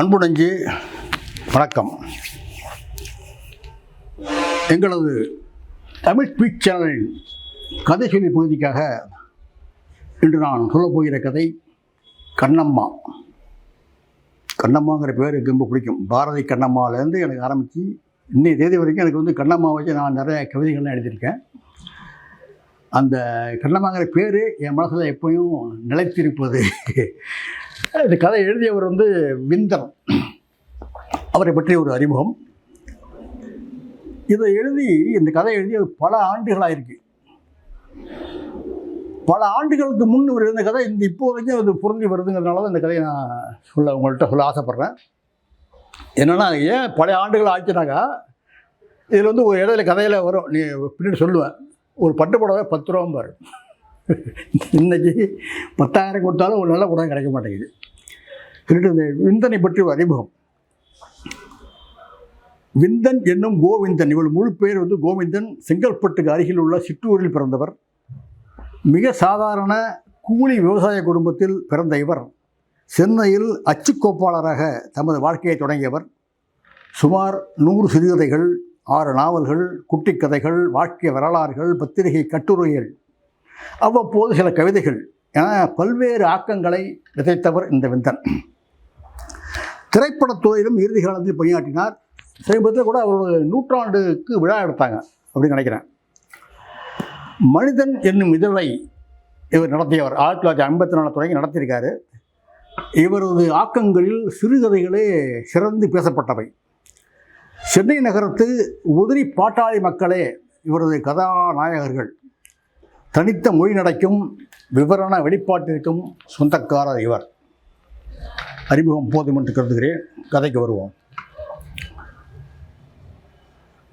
அன்புடைஞ்சு வணக்கம். எங்களது தமிழ் ஸ்பீச் சேனலின் கதை சொல்லி பகுதிக்காக இன்று நான் சொல்லப்போகிற கதை கண்ணம்மா. கண்ணம்மாங்கிற பேர் எனக்கு ரொம்ப பிடிக்கும். பாரதி கண்ணம்மாவிலேருந்து எனக்கு ஆரம்பித்து இன்னைய தேதி வரைக்கும் எனக்கு வந்து கண்ணம்மா வச்சு நான் நிறைய கவிதைகள்லாம் எழுதியிருக்கேன். அந்த கண்ணம்மாங்கிற பேர் என் மனசில் எப்பயும் நிலைத்திருப்பது. இந்த கதை எழுதியவர் வந்து விந்தன் அவரை பற்றிய ஒரு அறிமுகம். இதை எழுதி இந்த கதை எழுதி பல ஆண்டுகளாக இருக்கு பல ஆண்டுகளுக்கு முன் இவர் எழுதின கதை இந்த இப்போ வரைக்கும் அது புரிஞ்சு வருதுங்கிறதுனால தான் இந்த கதையை நான் சொல்ல உங்கள்கிட்ட சொல்ல ஆசைப்பட்றேன். என்னென்னா ஏன் பல ஆண்டுகள் ஆச்சுனாக்கா இதில் வந்து ஒரு இடையில கதையில் வரும். நீ பின்னாடி சொல்லுவேன். ஒரு பட்டு புடவை பத்து ரூபா இன்றைக்கி இன்னைக்கு பத்தாயிரம் கொடுத்தாலும் ஒரு நல்ல புடவை கிடைக்க மாட்டேங்குது. சொல்லிட்டு இந்த விந்தனை பற்றி ஒரு அறிமுகம். விந்தன் என்னும் கோவிந்தன் இவள் முழு பேர் வந்து கோவிந்தன் செங்கல்பட்டுக்கு அருகில் உள்ள சிற்றூரில் பிறந்தவர். மிக சாதாரண கூலி விவசாய குடும்பத்தில் பிறந்த இவர். சென்னையில் அச்சுக்கோப்பாளராக தமது வாழ்க்கையை தொடங்கியவர். சுமார் நூறு சிறுகதைகள் ஆறு நாவல்கள் குட்டிக் கதைகள் வாழ்க்கை வரலாறுகள் பத்திரிகை கட்டுரைகள் அவ்வப்போது சில கவிதைகள் என பல்வேறு ஆக்கங்களை விதைத்தவர் இந்த விந்தன். திரைப்படத்துறையிலும் இறுதி காலத்தில் பணியாற்றினார். சமீபத்தில் கூட அவரோட நூற்றாண்டுக்கு விழா எடுத்தாங்க அப்படின்னு நினைக்கிறேன். மனிதன் என்னும் இதழை இவர் நடத்தியவர் ஆயிரத்தி தொள்ளாயிரத்தி ஐம்பத்தி நாலு தொடங்கி நடத்தியிருக்காரு. இவரது ஆக்கங்களில் சிறுகதைகளே சிறந்து பேசப்பட்டவை. சென்னை நகரத்து உதிரி பாட்டாளி மக்களே இவரது கதாநாயகர்கள். தனித்த மொழி நடைக்கும் விவரண வெளிப்பாட்டிற்கும் சொந்தக்காரர் இவர். அறிமுகம் போதும் என்று கருதுகிறேன். கதைக்கு வருவோம்.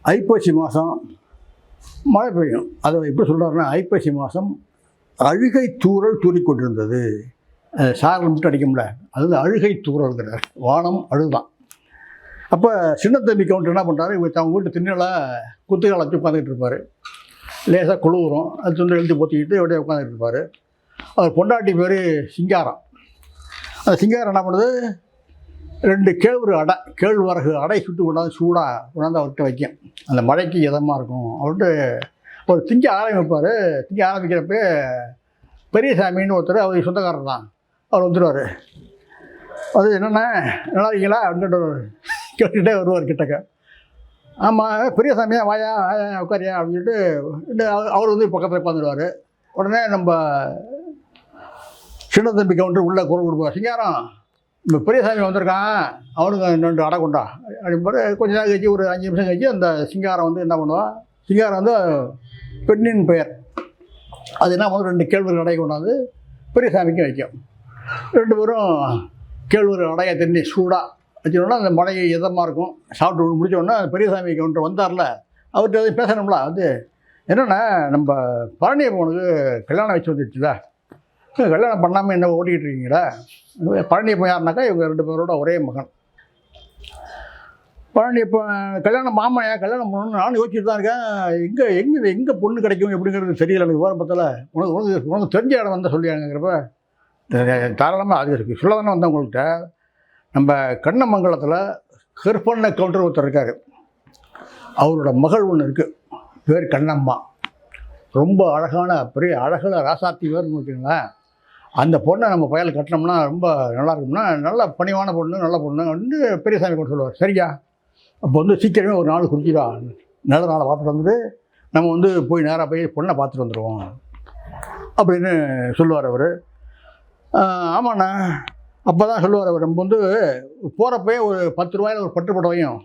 ஐப்பசி மாதம் மழை பெய்யும். அதை எப்படி சொல்கிறாருன்னா ஐப்பசி மாதம் அழுகை தூறல் தூறிக்கொண்டிருந்தது அஹ் சாரல் மட்டும் அடிக்கும்ல. அது அழுகை தூறல்கிறார் வானம் அழுதான். அப்போ சின்ன தம்பி கவுண்டர் என்ன பண்ணுறாரு இவர் அவங்க வீட்டு திண்ணல குத்துக்கால வச்சு உட்காந்துக்கிட்டு இருப்பார். லேசாக குழுவுறோம். அது துண்டு எழுதி பொத்திக்கிட்டு அப்படியே உட்காந்துட்டு இருப்பார். அவர் பொண்டாட்டி பேர் சிங்காரம். அந்த சிங்காரம் என்ன பண்ணுது? ரெண்டு கேழ்வரு அடை கேழ்வரகு அடை சுட்டு கொண்டாந்து சூடாக கொண்டாந்து அவர்கிட்ட வைக்கும். அந்த மழைக்கு இதமாக இருக்கும் அவர்கிட்ட ஒரு திங்க ஆரம்பிப்பார். திங்க ஆரம்பிக்கிறப்ப பெரியசாமின்னு ஒருத்தர் அவர் சொந்தக்காரர் தான். அவர் வந்துடுவார் அது என்னென்ன? நல்லா இருக்கீங்களா? அப்படின்னு கேட்டுக்கிட்டே வருவார் கிட்டக்க. ஆமாம் பெரியசாமியா வாயா வாயா உட்காரியா அப்படின்னு சொல்லிட்டு அவர் அவர் வந்து பக்கத்தில் உட்காந்துடுவார் உடனே நம்ம சின்ன தம்பி கவுண்டர் உள்ளே குரல் கொடுப்பார். சிங்காரம் இந்த பெரியசாமி வந்திருக்கான் அவனுக்கு ரெண்டு அடை கொண்டா. அப்படின்பாரு கொஞ்ச நேரம் கழிச்சு ஒரு அஞ்சு நிமிஷம் கழிச்சு அந்த சிங்காரம் வந்து என்ன பண்ணுவான் சிங்காரம் வந்து பெண்ணின் பெயர். அது என்ன பண்ணும்? ரெண்டு கேழ்வரகு அடை கொண்டாந்து பெரியசாமிக்கு வைக்கும். ரெண்டு பேரும் கேழ்வரகு அடையை தண்ணி சூடாக வச்சோன்னா அந்த மலையை இதமாக இருக்கும். சாப்பிட்டு முடிச்சோடனே பெரியசாமி கவுண்டர் வந்தார்ல அவர்கிட்ட எதுவும் பேசணும்ல அது என்னென்னா நம்ம பழனியப்பனுக்கு கல்யாணம் வச்சு வந்துடுச்சுல கல்யாணம் பண்ணாமல் என்ன ஓட்டிக்கிட்டு இருக்கீங்களா? பழனியப்பன் யாருனாக்கா இவங்க ரெண்டு பேரோட ஒரே மகன். பழனியப்பன் கல்யாணம் மாமாயா கல்யாணம் பண்ணணும்னு நானும் யோசிச்சுட்டு தான் இருக்கேன். எங்கே எங்கே எங்கே பொண்ணு கிடைக்கும் எப்படிங்கிறது தெரியல எனக்கு விவரம் பத்தல. உனக்கு உனக்கு உனக்கு தெரிஞ்ச இடம் வந்தால் சொல்லியாங்கிறப்ப தாராளமாக அது இருக்குது சொல்ல தானே வந்தேன் உங்கள்கிட்ட. நம்ம கண்ணமங்கலத்தில் கருப்பண்ண கவுண்டர் ஒருத்தர் இருக்கார். அவரோட மகள் ஒன்று இருக்குது பேர் கண்ணம்மா. ரொம்ப அழகான பெரிய அழகான ராசாத்தி பேர்னு வச்சுங்களேன் அந்த பொண்ணை நம்ம பயல் கட்டினோம்னா ரொம்ப நல்லா இருக்கும்னா நல்ல பணிவான பொண்ணு நல்ல பொண்ணு வந்து பெரியசாமி கொண்டு சொல்லுவார். சரியா? அப்போ வந்து சீக்கிரமே ஒரு நாள் குறிச்சிடா நல்ல நாளை பார்த்துட்டு வந்துட்டு நம்ம வந்து போய் நேராக போய் பொண்ணை பார்த்துட்டு வந்துடுவோம் அப்படின்னு சொல்லுவார் அவர். ஆமாண்ணா. அப்போ தான் சொல்லுவார் அவர். நம்ம வந்து போகிறப்பே ஒரு பத்து ரூபாயில் ஒரு பட்டு புடவையும்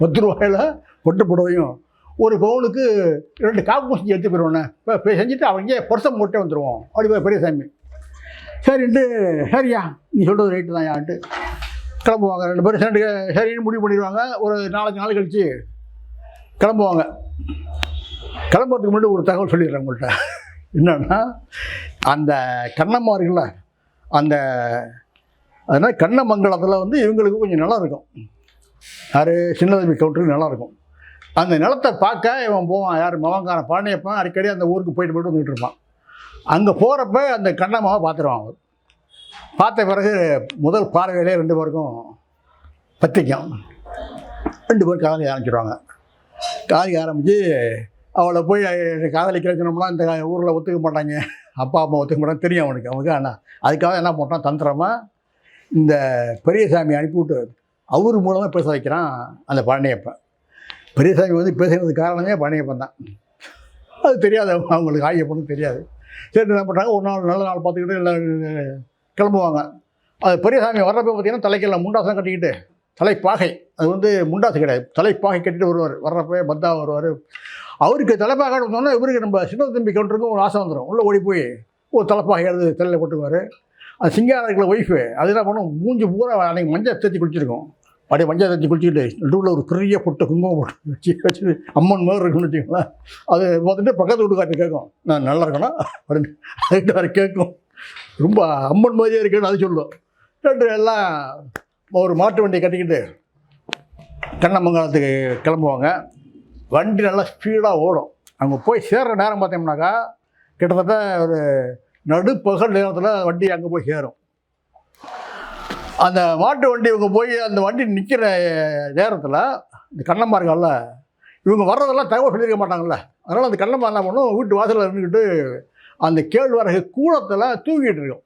பத்து ரூபாயில் பட்டு புடவையும் ஒரு பவுனுக்கு ரெண்டு காப்பு செஞ்சு எடுத்து போயிடுவோண்ணே இப்போ செஞ்சுட்டு அவங்க பொருத்தம் போட்டே வந்துடுவோம் அப்படி போய் பெரியசாமி சரின்ட்டு சரியா நீ சொல்கிறது ரைட்டு தான் யான்ட்டு கிளம்புவாங்க ரெண்டு பேரும். சரண்டு சரின்னு முடிவு பண்ணிடுவாங்க. ஒரு நாலஞ்சு நாள் கழித்து கிளம்புவாங்க. கிளம்புறதுக்கு முன்னாடி ஒரு தகவல் சொல்லிடுறேன் உங்கள்கிட்ட என்னன்னா அந்த கண்ணம்மா இருக்குல்ல அந்த அதனால் கண்ணமங்கலத்தில் வந்து இவங்களுக்கு கொஞ்சம் நிலம் இருக்கும் யார் சின்னதம்பி கவுண்டருக்கு நிலம் இருக்கும் அந்த நிலத்தை பார்க்க இவன் போவான் யார் மவங்காரன் பழனியப்பன் அடிக்கடி அந்த ஊருக்கு போயிட்டு போயிட்டு வந்துட்டு இருப்பான். அங்கே போகிறப்ப அந்த கண்ணம்மாவை பார்த்துருவான் அவர். பார்த்த பிறகு முதல் பார்வையிலே ரெண்டு பேருக்கும் பத்திக்கும். ரெண்டு பேரும் காதலி ஆரம்பிச்சிடுவாங்க காதலி ஆரம்பித்து அவளை போய் காதலிக்க சொன்னோம்னா இந்த ஊரில் ஒத்துக்க மாட்டாங்க. அப்பா அம்மா ஒத்துக்க மாட்டாங்க தெரியும் அவனுக்கு. அவனுக்கு ஆனால் அதுக்காக என்ன பண்ணுறான் தந்திரமாக இந்த பெரியசாமி அனுப்பிவிட்டு அவர் மூலமாக பேச வைக்கிறான் அந்த பழனியப்பன் பெரியசாமி வந்து பேசுகிறதுக்கு காரணமே பழனியப்பன் தான். அது தெரியாது அவங்களுக்கு ஆகியப்பனும் தெரியாது. சரி என்ன பண்ணுறாங்க ஒரு நாள் நல்ல நாள் பார்த்துக்கிட்டு எல்லாம் கிளம்புவாங்க. அது பெரியசாமி வர்றப்ப பார்த்தீங்கன்னா தலைக்கெல்லாம் முண்டாசம் கட்டிக்கிட்டு தலைப்பாகை. அது வந்து முண்டாசு கிடையாது தலைப்பாகை கட்டிட்டு வருவார். வர்றப்ப பத்தா வருவார். அவருக்கு தலைப்பாகை வந்தோன்னா இவருக்கு நம்ம சின்ன தம்பி கவுண்டருக்கும் ஒரு ஆசை வந்துடும் உள்ளே ஓடி போய் ஒரு தலைப்பாகை எடுத்து தலையில் போட்டுக்குவார். அது சிங்காரம் இருக்கிற ஒய்ஃபு அது என்ன பண்ணும் மூஞ்சி பூரா அன்னைக்கு மஞ்சள் தேய்ச்சி குளிச்சிருக்கும். அப்படியே மஞ்சள் தேய்ச்சி குளிச்சுக்கிட்டு நடுவில் ஒரு பெரிய பொட்டு குங்குமம் போட்டு வச்சு வச்சு அம்மன் மாதிரி இருக்குன்னு வச்சுக்கோங்களேன். அது பார்த்துட்டு பக்கத்து வீட்டுக்காரட்டு கேட்கும். நான் நல்லா இருக்கணும் அப்படின்னு. அதுக்கிட்ட வர கேட்கும். ரொம்ப அம்மன் மாதிரியே இருக்குன்னு அது சொல்லும். ரெண்டு எல்லாம் ஒரு மாட்டு வண்டியை கட்டிக்கிட்டு தென்னமங்கலத்துக்கு கிளம்புவாங்க. வண்டி நல்லா ஸ்பீடாக ஓடும். அங்கே போய் சேர்கிற நேரம் பார்த்தோம்னாக்கா கிட்டத்தட்ட ஒரு நடுப்பகல் நேரத்தில் வண்டி அங்கே போய் சேரும். அந்த மாட்டு வண்டி இவங்க போய் அந்த வண்டி நிற்கிற நேரத்தில் இந்த கண்ணம்மா இருக்கால்ல இவங்க வர்றதெல்லாம் தகவல் சொல்லியிருக்க மாட்டாங்கல்ல. அதனால் அந்த கண்ணம்மா என்ன பண்ணும் வீட்டு வாசலில் இருந்துக்கிட்டு அந்த கேழ்வரகு கூடத்தில் தூங்கிட்டு இருக்கும்.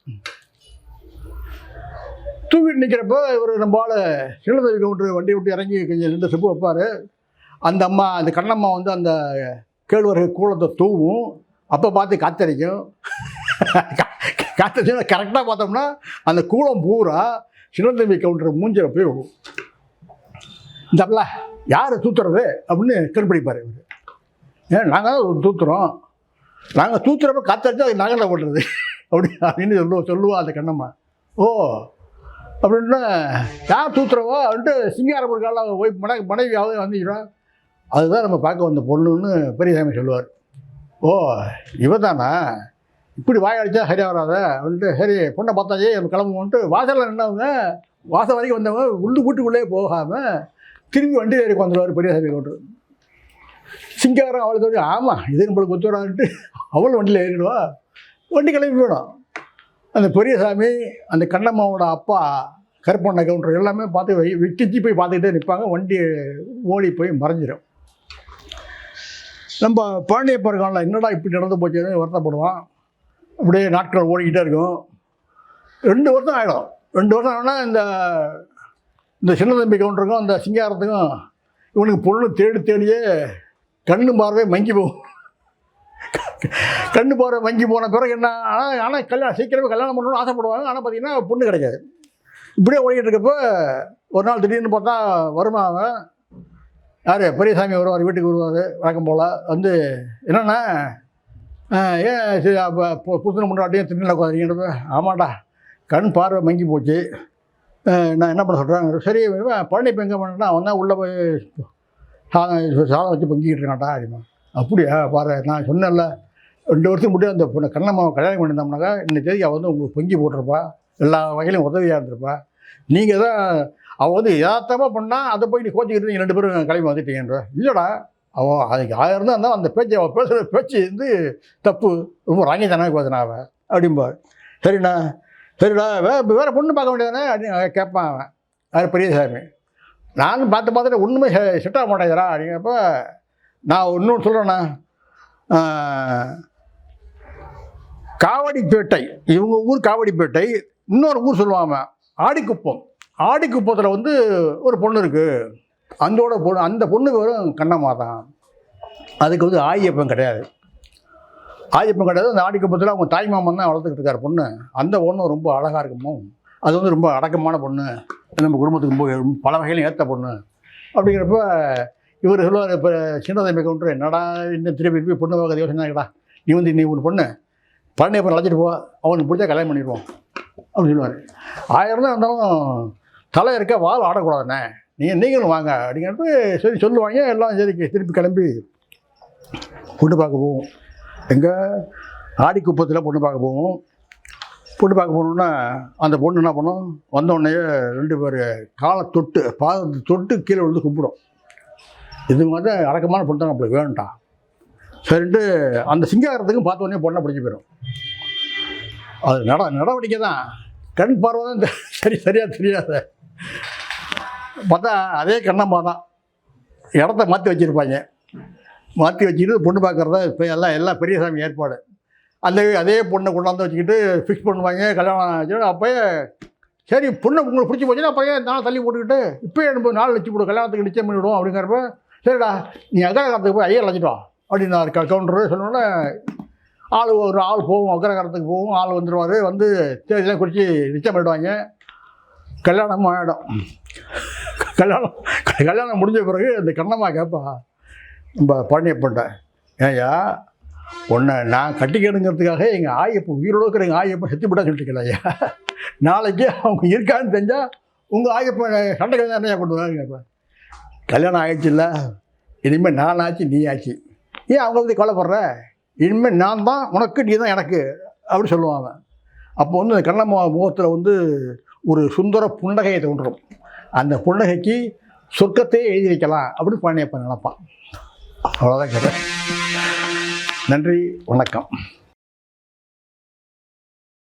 தூங்கிட்டு நிற்கிறப்போ இவர் நம்ம ஆள் சின்னதவி கவுண்டர் வண்டி விட்டு இறங்கி கொஞ்சம் ரெண்டு செப்பு வைப்பார். அந்த அம்மா அந்த கண்ணம்மா வந்து அந்த கேழ்வரகு கூலத்தை தூவும் அப்போ பார்த்து காத்தரிக்கும் காத்தடிச்சுன்னா கரெக்டாக பார்த்தோம்னா அந்த கூலம் பூரா சின்னத்தம்பி கவுண்டர் மூஞ்சில் போய் இந்தாப்ல யார் தூத்துறது? அப்படின்னு கருப்பிடிப்பார் இவர். ஏன் நாங்கள் தான் தூத்துறோம். நாங்கள் தூத்துறப்ப காத்தடிச்சா அது நாங்கள் பண்ணுறது அப்படி அப்படின்னு சொல்லுவோம் சொல்லுவோம் அந்த கண்ணம்மா. ஓ அப்படின்னா யார் தூத்துறவோ அப்படின்ட்டு சிங்காரம் இருக்கால ஒய்ஃப் மனை மனைவியாவது வந்துக்கிறோம் அதுதான் நம்ம பார்க்க வந்த பொண்ணுன்னு பெரியசாமி சொல்லுவார். ஓ இவ தானா இப்படி வாய் அடித்தா சரியாக வராத அப்படின்ட்டு சரி பொண்ணை பார்த்தாச்சே நம்ம கிளம்புவோன்ட்டு வாசலில் நின்றவங்க வாசல் வரைக்கும் வந்தவங்க உள்ளு வீட்டுக்குள்ளேயே போகாமல் திரும்பி வண்டி ஏறி வந்துடுவார் பெரியசாமி கொண்டு சிங்காரம் அவளை தோடி ஆமாம் இது நம்மளுக்கு ஒத்து வரான்ட்டு அவளும் வண்டியில் ஏறிடுவா. வண்டி கிளம்பி போயிடும். அந்த பெரியசாமி அந்த கண்ணம்மாவோட அப்பா கருப்பண்ண கவுண்டர் எல்லாமே பார்த்து வை விக்கிச்சு போய் பார்த்துக்கிட்டே நிற்பாங்க. வண்டி ஓடி போய் மறைஞ்சிடும் நம்ம பழனியப்ப இருக்கான்ல என்னடா இப்படி நடந்து போச்சுன்னு வருத்தப்படுவான். அப்படியே நாட்கள் ஓடிக்கிட்டே இருக்கும். ரெண்டு வருஷம் ஆகிடும் ரெண்டு வருஷம் ஆகினா இந்த இந்த சின்ன தம்பி கவுண்டருக்கும் அந்த சிங்காரத்துக்கும் இவனுக்கு பொண்ணு தேடி தேடியே கண்ணு பார்வை மங்கி போகும் கண்ணு பார்வை மங்கி போன பிறகு என்ன ஆனால் ஆனால் கல்யாணம் சீக்கிரமே கல்யாணம் பண்ணணும்னு ஆசைப்படுவாங்க. ஆனால் பார்த்தீங்கன்னா பொண்ணு கிடைக்காது. இப்படியே ஓடிக்கிட்டு இருக்கப்போ ஒரு நாள் திடீர்னு பார்த்தா வருமா அவன்? யார்? பெரியசாமி வருவார் வீட்டுக்கு வருவார் வழக்கம் போல். வந்து என்னண்ணா ஏன் சரி அப்போ புதுன முன்னாடியும் திருநெல்லை உட்காந்துருக்கீங்க ஆமாடா கண் பார்வை மங்கி போச்சு. நான் என்ன பண்ண சொல்கிறேன் சரி பழனி இப்போ எங்கே பண்ணா அவன் தான் உள்ளே போய் சாதம் சாதம் வச்சு பொங்கிக்கிட்டு இருக்கான்டா அப்படிமா அப்படியா பாரு நான் சொன்னேன்ல ரெண்டு வருஷத்துக்கு முன்னாடி அந்த பொண்ணு கண்ணம்மாவை கல்யாணம் பண்ணியிருந்தோம்னாக்கா இன்னைக்கு தேதி அவள் வந்து உங்களுக்கு பொங்கி போட்டிருப்பா. எல்லா வகையிலும் உதவியாக இருந்திருப்பா. நீங்கள் தான் அவள் வந்து யதார்த்தமாக பண்ணால் அதை போய் நீ கோச்சிக்கிட்டு நீங்கள் ரெண்டு பேரும் கிளம்பி வந்துட்டீங்கன்ற. இல்லைடா அவன் அதுக்கு ஆயிரம் தான் இருந்தால் அந்த பேச்சு அவள் பேசுகிற பேச்சு வந்து தப்பு. ரொம்ப ராங்கித்தனமாக பேசுனா அவன் அப்படிம்பார். சரிண்ணா. சரிடா வே வேறு பொண்ணு பார்க்க வேண்டியதானே அப்படின்னு கேட்பான் அவன். அது பெரியசாமி நானும் பார்த்து பார்த்துட்டு ஒன்றுமே செட் ஆக மாட்டேங்கிறா அப்படிங்கிறப்ப நான் இன்னொன்று சொல்கிறேண்ணா காவடிப்பேட்டை. இவங்க ஊர் காவடிப்பேட்டை. இன்னொரு ஊர் சொல்லுவாங்க ஆடிக்குப்பம். ஆடிக்குப்பத்தில் வந்து ஒரு பொண்ணு இருக்குது அந்தோட பொண்ணு அந்த பொண்ணுக்கு வரும் கண்ணம்மா தான் அதுக்கு வந்து ஆயப்பம் கிடையாது. ஆயப்பம் கிடையாது. அந்த ஆடிக்குப்பத்தில் அவங்க தாய் மாமன் தான் வளர்த்துக்கிட்டு இருக்கார் பொண்ணு. அந்த பொண்ணு ரொம்ப அழகாக இருக்குமோ? அது வந்து ரொம்ப அடக்கமான பொண்ணு. நம்ம குடும்பத்துக்கு ரொம்ப பல வகையிலும் ஏற்ற பொண்ணு. அப்படிங்கிறப்ப இவர் சொல்லுவார் இப்போ சின்னதம்பி கொண்டு என்னடா இன்னும் திருப்பி திருப்பி பொண்ணு பார்க்க யோசனைடா நீ வந்து நீ ஒன்று பொண்ணு. பழனி அழைச்சிட்டு போ. அவனுக்கு பிடிச்சா கல்யாணம் பண்ணிடுவோம். அப்படின்னு சொல்லுவார். ஆயிரம் தான் இருந்தாலும் தலை இருக்க வால் ஆடக்கூடாதுண்ணே. நீங்கள் நீங்களும் வாங்க. அப்படிங்கிறப்ப சரி சொல்லுவாங்க. எல்லாம் சரி திருப்பி கிளம்பி பொண்ணு பார்க்க போவோம். எங்கே ஆடிக்குப்பத்தில் பொண்ணு பார்க்க போவோம். பொண்ணு பார்க்க போகணுன்னா அந்த பொண்ணு என்ன பண்ணும்? வந்தோடனே ரெண்டு பேர் காலை தொட்டு பாதத்தை தொட்டு கீழே விழுந்து கும்பிடும். இது வந்து அடக்கமான பொண்ணு தான் நம்மளுக்கு வேணும்டா சரின்ட்டு அந்த சிங்காரத்துக்கும் பார்த்த உடனே பொண்ணை பிடிச்சி போயிடும். அது நட நடவடிக்கை தான். கண் பார்வை தான் சரி சரியாக தெரியாத பார்த்தா அதே கண்ணம்மா தான். இடத்த மாற்றி வச்சுருப்பாங்க. மாற்றி வச்சுக்கிட்டு பொண்ணு பார்க்குறத இப்போ எல்லாம் எல்லாம் பெரிய சாமி ஏற்பாடு. அந்த அதே பொண்ணை கொண்டாந்து வச்சுக்கிட்டு ஃபிக்ஸ் பண்ணுவாங்க கல்யாணம் ஆச்சுன்னா அப்போயே சரி பொண்ணு உங்களுக்கு பிடிச்சி போச்சுன்னா அப்போயே நாள் தள்ளி போட்டுக்கிட்டு இப்போயே எனக்கு நாள் வச்சு போடு கல்யாணத்துக்கு நிச்சயம் பண்ணிவிடுவோம் அப்படிங்கிறப்ப சரிடா நீ அக்ரகாரத்துக்கு போய் ஐயர் அழைச்சிட்டோம் அப்படின்னாரு. க கவுண்டரு சொன்னோன்னே ஆள் ஒரு ஆள் போகும் அக்ரகாரத்துக்கு போகும் ஆள் வந்துடுவார் வந்து தேதியெல்லாம் குறித்து நிச்சயம் பண்ணிடுவாங்க. கல்யாணம் ஆகிடும் கல்யாணம் கல்யாணம் முடிஞ்ச பிறகு இந்த கண்ணம்மா கேட்பா நம்ம பழனியப்பன்ட்ட ஏய்யா உன்னை நான் கட்டிக்கணுங்கிறதுக்காக எங்கள் ஆயப்பன் உயிரோடு இருக்கிற எங்கள் ஆயப்பன் செத்து விட கட்டிக்கல ஐயா? நாளைக்கு அவங்க இருக்கான்னு தெரிஞ்சால் உங்கள் ஆயப்பன் சண்டை என்னையா கொண்டு வராங்க கேட்பேன் கல்யாணம் ஆயிடுச்சுல்ல இனிமேல் நான் ஆச்சு நீ ஆச்சு. ஏன் அவங்க வந்து கவலைப்படுற? இனிமேல் நான் தான் உனக்கு நீ தான் எனக்கு அப்படி சொல்லுவான் அவன் அப்போ வந்து அந்த கண்ணம்மா முகத்தில் வந்து ஒரு சுந்தர புன்னகையை தோன்றும். அந்த புன்னகைக்கு சொர்க்கத்தையே எழுதி வைக்கலாம் அப்படின்னு பழனியப்பன் நினைப்பான். அவ்வளோதான் கேட்டேன். நன்றி வணக்கம்.